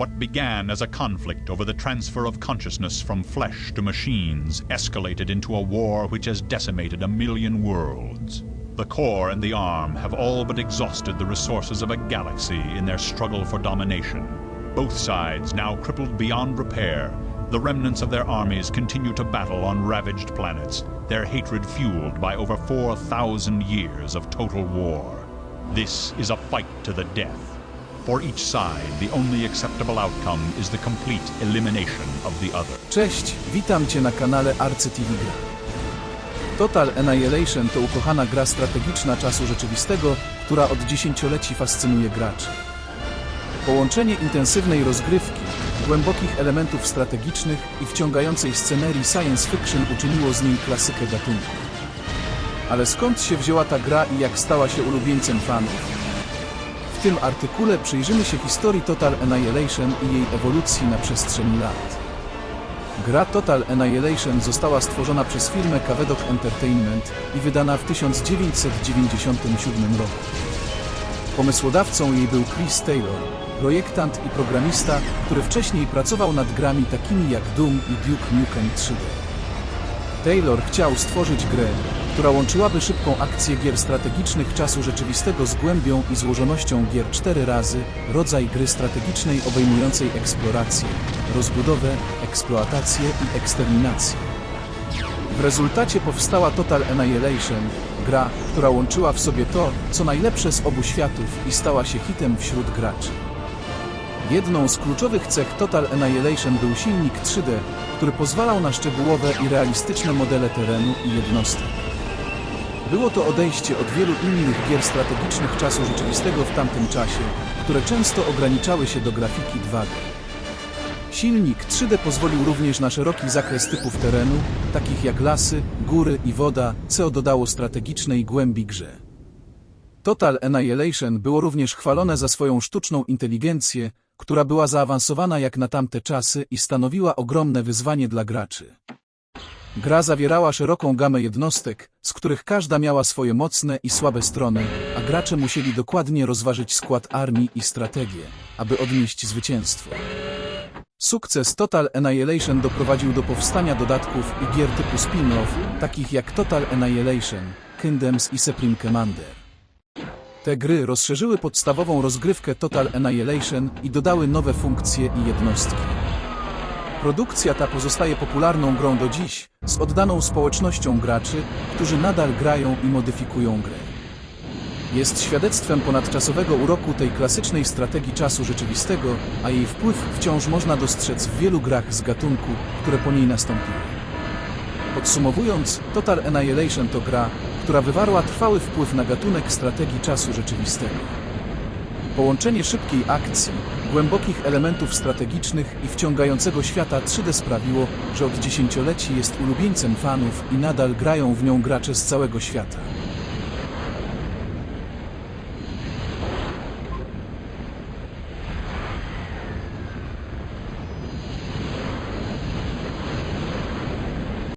What began as a conflict over the transfer of consciousness from flesh to machines escalated into a war which has decimated a million worlds. The core and the arm have all but exhausted the resources of a galaxy in their struggle for domination. Both sides now crippled beyond repair, the remnants of their armies continue to battle on ravaged planets, their hatred fueled by over 4,000 years of total war. This is a fight to the death. For each side, the only acceptable outcome is the complete elimination of the other. Cześć, witam Cię na kanale Arcy TV Gra. Total Annihilation to ukochana gra strategiczna czasu rzeczywistego, która od dziesięcioleci fascynuje graczy. Połączenie intensywnej rozgrywki, głębokich elementów strategicznych i wciągającej scenerii science fiction uczyniło z niej klasykę gatunku. Ale skąd się wzięła ta gra i jak stała się ulubieńcem fanów? W tym artykule przyjrzymy się historii Total Annihilation i jej ewolucji na przestrzeni lat. Gra Total Annihilation została stworzona przez firmę Cavedok Entertainment i wydana w 1997 roku. Pomysłodawcą jej był Chris Taylor, projektant i programista, który wcześniej pracował nad grami takimi jak Doom i Duke Nukem 3D. Taylor chciał stworzyć grę, która łączyłaby szybką akcję gier strategicznych czasu rzeczywistego z głębią i złożonością gier 4 razy, rodzaj gry strategicznej obejmującej eksplorację, rozbudowę, eksploatację i eksterminację. W rezultacie powstała Total Annihilation, gra, która łączyła w sobie to, co najlepsze z obu światów i stała się hitem wśród graczy. Jedną z kluczowych cech Total Annihilation był silnik 3D, który pozwalał na szczegółowe i realistyczne modele terenu i jednostek. Było to odejście od wielu innych gier strategicznych czasu rzeczywistego w tamtym czasie, które często ograniczały się do grafiki 2D. Silnik 3D pozwolił również na szeroki zakres typów terenu, takich jak lasy, góry i woda, co dodało strategicznej głębi grze. Total Annihilation było również chwalone za swoją sztuczną inteligencję, która była zaawansowana jak na tamte czasy i stanowiła ogromne wyzwanie dla graczy. Gra zawierała szeroką gamę jednostek, z których każda miała swoje mocne i słabe strony, a gracze musieli dokładnie rozważyć skład armii i strategię, aby odnieść zwycięstwo. Sukces Total Annihilation doprowadził do powstania dodatków i gier typu spin-off, takich jak Total Annihilation, Kingdoms i Supreme Commander. Te gry rozszerzyły podstawową rozgrywkę Total Annihilation i dodały nowe funkcje i jednostki. Produkcja ta pozostaje popularną grą do dziś, z oddaną społecznością graczy, którzy nadal grają i modyfikują grę. Jest świadectwem ponadczasowego uroku tej klasycznej strategii czasu rzeczywistego, a jej wpływ wciąż można dostrzec w wielu grach z gatunku, które po niej nastąpiły. Podsumowując, Total Annihilation to gra, która wywarła trwały wpływ na gatunek strategii czasu rzeczywistego. Połączenie szybkiej akcji, głębokich elementów strategicznych i wciągającego świata 3D sprawiło, że od dziesięcioleci jest ulubieńcem fanów i nadal grają w nią gracze z całego świata.